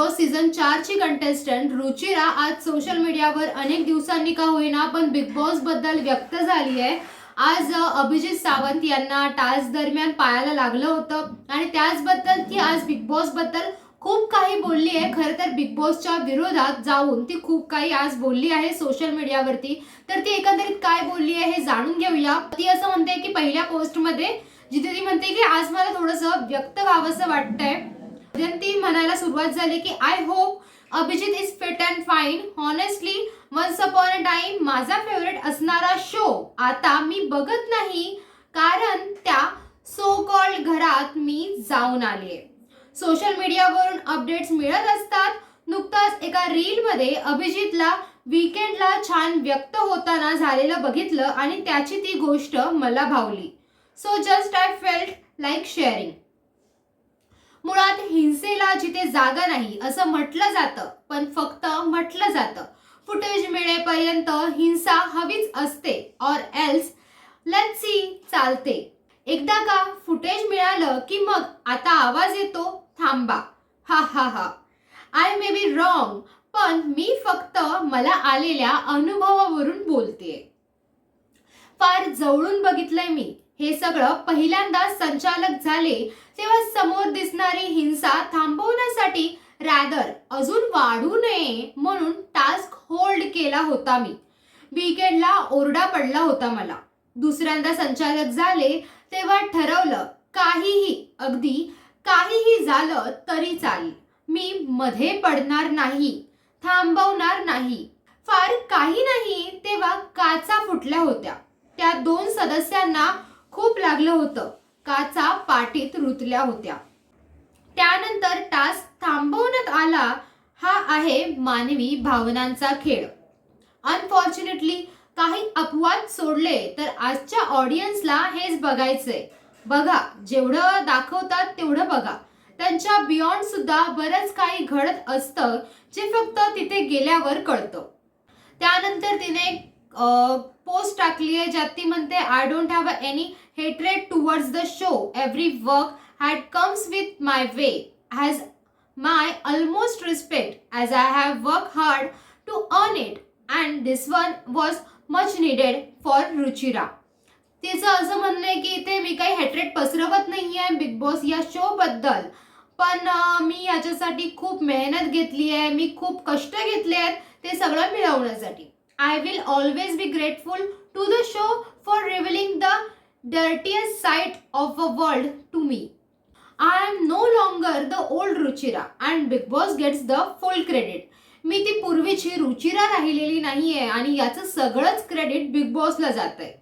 Boss season चारची contestant Ruchira आज social मीडियावर अनेक दिवसांनी का होईना पण बिग बॉसबद्दल व्यक्त झाली आहे. आज अभिजित सावंत यांना टास्क दरम्यान पायाला लागलं होतं. आणि त्याचबद्दल ती आज बिग बॉसबद्दल खूप काही बोलली आहे. खरं तर बिग बॉसच्या विरोधात जाऊन ती खूप काही आज बोलली आहे सोशल मीडियावरती तर ती एकंदरीत काय बोलली आहे हे जाणून घेऊया. ती असं म्हणते की पहिल्या पोस्टमध्ये जिथे ती म्हणते की आज मला थोडंसं व्यक्त व्हावंसं वाटतंय. ती म्हणायला सुरुवात झाली की I hope Abhijit is fit and fine honestly once upon a time माझा फेवरेट असणारा शो आता मी बघत नाही कारण त्या सो कॉल्ड घरात मी जाऊन आले सोशल मीडियावरून अपडेट्स मिळत असतात. नुकताच एका रीलमध्ये अभिजितला वीकेंडला छान व्यक्त होताना झालेलं बघितलं आणि त्याची ती गोष्ट मला भावली. So just I felt like sharing मुळात हिंसेला जिथे जागा नाही असं म्हटलं जातं पण फक्त म्हटलं जातं. फुटेज मिळेपर्यंत हिंसा हवीच असते और एल्स लेट सी चालते. एकदा का फुटेज मिळालं की मग आता आवाज येतो थांबा. हा हा हा. आय मे बी रॉंग पण मी फक्त मला आलेल्या अनुभवावरून बोलते फार जवळून बघितलंय मी. हे सगळं पहिल्यांदा संचालक झाले तेव्हा समोर दिसणारी हिंसा थांबवण्यासाठी रॅदर अजून वाढू नये म्हणून टास्क होल्ड केला होता मी. वीकेंडला ओरडा पडला होता मला. दुसऱ्यांदा संचालक झाले तेव्हा ठरवलं काहीही अगदी काहीही झालं तरी चालेल. मी मध्ये पडणार नाही थांबवणार नाही. फार काही नाही तेव्हा काचा फुटल्या होत्या. त्या दोन सदस्यांना खूप लागलं होतं. काचा पाठीत रुतल्या होत्या. त्यानंतर टास्क थांबवण्यात आला हा आहे मानवी भावनांचा खेळ. अनफॉर्च्युनेटली काही अपवाद सोडले तर आजच्या ऑडियन्सला हेच बघायचंय. बघा जेवढं दाखवतात तेवढं बघा. त्यांच्या बियॉन्ड सुद्धा बरंच काही घडत असतं जे फक्त तिथे गेल्यावर कळतं. त्यानंतर तिने पोस्ट टाकली आहे ज्यात ती म्हणते I don't have any hatred towards the show every work had comes with my way has my almost respect as I have work hard to earn it and this one was much needed for Ruchira तिचं असं म्हणणं आहे की इथे मी काही hatred पसरवत नाही आहे बिग बॉस या शोबद्दल पण मी याच्यासाठी खूप मेहनत घेतली आहे मी खूप कष्ट घेतले आहेत ते सगळं मिळवण्यासाठी. I will always be grateful to the show for revealing the dirtiest side of a world to me I am no longer the old Ruchira and Bigg Boss gets the full credit मी ती पूर्वीची रुचिरा राहिलेली नाही आहे आणि याचं सगळंच credit big बॉसला जात आहे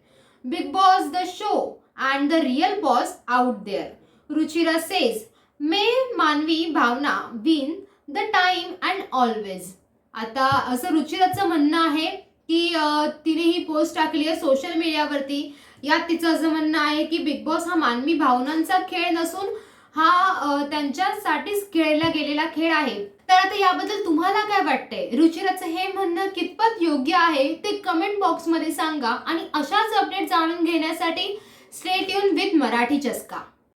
Bigg Boss the show and the real boss out there Ruchira says मे मानवी भावना win the time and always आता असं रुचिराचं म्हणणं आहे की तिने ही पोस्ट टाकली आहे सोशल मीडियावरती यात तिचं असं म्हणणं आहे की बिग बॉस हा मानवी भावनांचा खेळ नसून हा त्यांच्यासाठीच खेळला गेलेला खेळ आहे. तर आता याबद्दल तुम्हाला काय वाटतंय? रुचिराचं हे म्हणणं कितपत योग्य आहे ते कमेंट बॉक्समध्ये सांगा आणि अशाच अपडेट जाणून घेण्यासाठी स्टेट युन विथ मराठी चस्का.